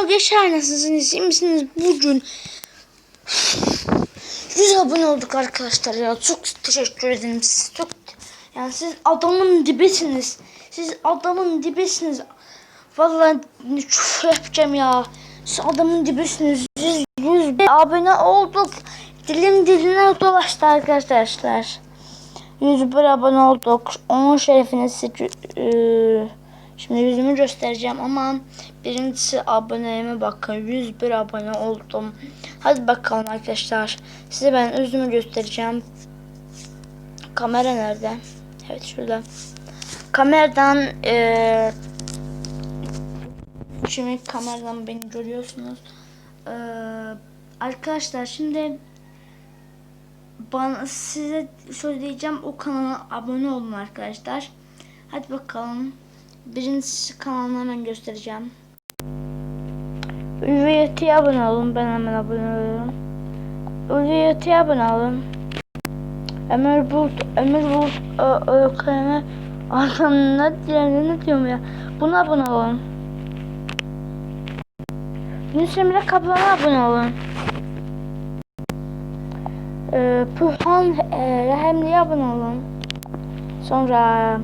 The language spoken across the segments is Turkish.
Alo geçer nasılsınız? İyi misiniz? Bugün 100 abone olduk arkadaşlar ya. Çok teşekkür ederim. Siz çok yani siz adamın dibisiniz. Siz adamın dibisiniz. Vallahi çok yapacağım ya. Siz adamın dibisiniz. 100, 100 abone olduk. Dilim diline dolaştı arkadaşlar. 101 abone olduk. Onun şerefine size şimdi yüzümü göstereceğim ama birincisi aboneme bakın 101 abone oldum. Hadi bakalım arkadaşlar. Size ben yüzümü göstereceğim. Kamera nerede? Evet şurada. Kameradan eee şimdi kameradan beni görüyorsunuz. Eee, arkadaşlar şimdi bana size söyleyeceğim o kanala abone olun arkadaşlar. Hadi bakalım. Birincisi kanalını hemen göstereceğim. Ülviyeti'ye abone olun. Ben hemen abone oluyorum. Ülviyeti'ye abone olun. Ömer Bulut, Ömer Bulut, ÖKM, Adam ne diyorum, ya. Buna abone olun. Yunus Emre Kaplan'a abone olun. Ee, Pühan e, Rahemli'ye abone olun. Sonra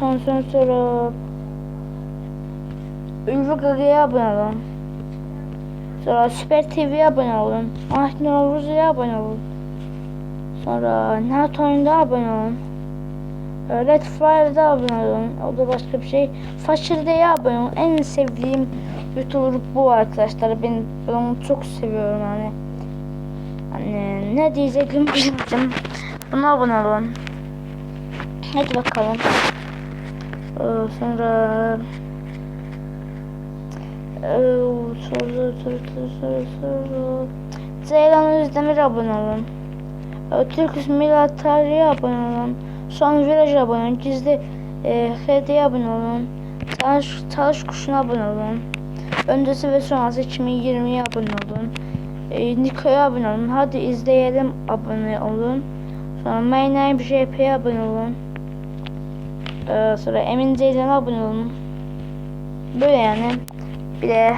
son son soru Ülvü Gaga'ya abone olun. Sonra Süper TV'ye abone olun. Ahmet Novruzlu'ya abone olun. Sonra Nihat Oyun'da abone olun. Red Fire'da abone olun. O da başka bir şey. Faşirde'ye abone olun. En sevdiğim YouTuber bu arkadaşlar. Ben, ben onu çok seviyorum yani. Hani ne diyecektim bilmedim. Buna abone olun. Hadi bakalım. Ee, sonra soru soru soru soru soru Ceylan Özdemir abone olun. Ee, Türk İsmail Tarihi abone olun. Son Viraj abone olun. Gizli e, hediye abone olun. Talış, Talış Kuşu'na abone olun. Öncesi ve sonrası 2020'ye abone olun. E, Niko'ya abone olun. Hadi izleyelim abone olun. Sonra My Name JP'ye abone olun. Ee, sonra Emin Ceylan'a abone olun. Böyle yani. Bir de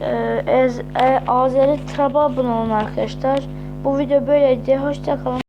e, Ez, e, Azeri Trab'a abone olun arkadaşlar. Bu video böyleydi. Hoşçakalın.